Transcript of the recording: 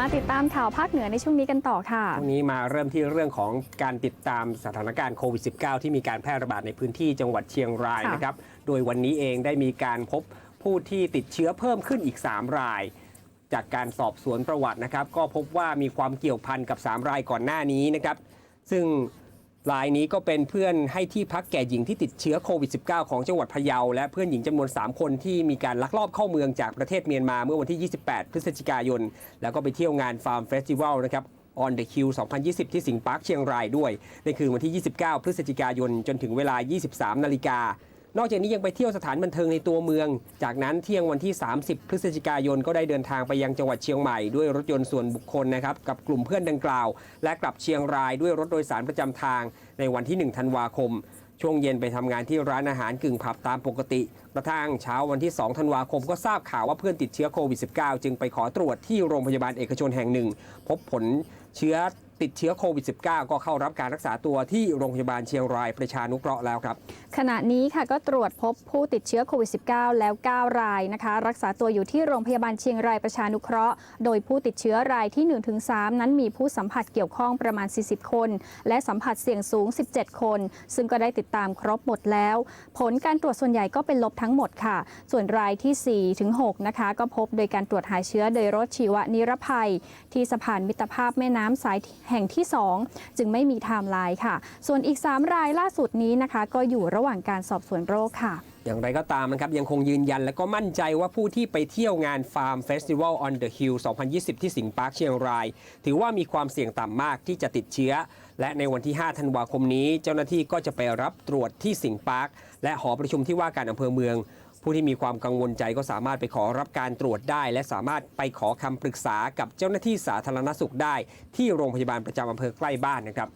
มาติดตามข่าวภาคเหนือในช่วงนี้กันต่อค่ะช่วงนี้มาเริ่มที่เรื่องของการติดตามสถานการณ์โควิด -19 ที่มีการแพร่ระบาดในพื้นที่จังหวัดเชียงรายะนะครับ โดยวันนี้เองได้มีการพบผู้ที่ติดเชื้อเพิ่มขึ้นอีก 3 ราย จากการสอบสวนประวัตินะครับ ก็พบว่ามีความเกี่ยวพันกับ 3 รายก่อนหน้านี้นะครับ ซึ่ง รายนี้ก็เป็นเพื่อนให้ที่พักแก่หญิงที่ติดเชื้อโควิด -19 ของจังหวัดพะเยา และเพื่อนหญิงจำนวน 3 คนที่มีการลักลอบเข้าเมืองจากประเทศเมียนมาเมื่อวันที่ 28 พฤศจิกายน แล้วก็ไปเที่ยวงานฟาร์มเฟสติวัลนะครับ On the Q 2020 ที่สิงห์ปาร์คเชียงรายด้วยในคืนวันที่ 29 พฤศจิกายนจนถึงเวลา 23 นาฬิกา นอกจากนี้ยังไปเที่ยวสถานบันเทิงในตัวเมือง จากนั้นเที่ยงวันที่ 30 พฤศจิกายนก็ได้เดินทางไปยังจังหวัดเชียงใหม่ด้วยรถยนต์ส่วนบุคคลนะครับกับกลุ่มเพื่อนดังกล่าว และกลับเชียงรายด้วยรถโดยสารประจำทางในวันที่ 1 ธันวาคม ช่วงเย็นไปทำงานที่ร้านอาหารกึ่งผับตามปกติกระทั่งเช้าวันที่ 2 ธันวาคมก็ทราบข่าวว่าเพื่อนติดเชื้อโควิด -19 จึงไปขอตรวจที่โรงพยาบาลเอกชนแห่งหนึ่ง พบผลเชื้อติดเชื้อโควิด -19 ก็เข้ารับการรักษาตัวที่โรงพยาบาลเชียงรายประชานุเคราะห์แล้วครับขณะนี้ค่ะก็ตรวจพบผู้ติดเชื้อโควิด -19 แล้ว 9 รายนะคะ รักษาตัวอยู่ที่โรงพยาบาลเชียงรายประชานุเคราะห์ โดยผู้ติดเชื้อรายที่ 1-3 นั้นมีผู้สัมผัสเกี่ยวข้องประมาณ 40 คน และสัมผัสเสี่ยงสูง 17 คน ซึ่งก็ได้ติดตามครบหมดแล้ว ผลการตรวจส่วนใหญ่ก็เป็นลบทั้งหมดค่ะ ส่วนรายที่ 4-6 นะคะ ก็พบโดยการตรวจหาเชื้อโดยรถชีวนิรภัย ที่สะพานมิตรภาพแม่น้ำสายแห่งที่ 2 จึงไม่มีไทม์ไลน์ค่ะ ส่วนอีก 3 รายล่าสุดนี้นะคะ ก็อยู่ระหว่างการสอบสวนโรคค่ะ อย่างไรก็ตามนะครับยังคงยืนยันและก็มั่นใจว่าผู้ที่ไปเที่ยวงานฟาร์มเฟสติวัล on the Hill 2020 ที่สิงห์ปาร์คเชียงราย ถือว่ามีความเสี่ยงต่ำมากที่จะติดเชื้อ และในวันที่ 5 ธันวาคมนี้ เจ้าหน้าที่ก็จะไปรับตรวจที่สิงห์ปาร์คและหอประชุมที่ว่าการอำเภอเมืองผู้ที่มีความกังวลใจก็สามารถไปขอรับการตรวจได้ และสามารถไปขอคำปรึกษากับเจ้าหน้าที่สาธารณสุขได้ ที่โรงพยาบาลประจำอำเภอใกล้บ้านนะครับ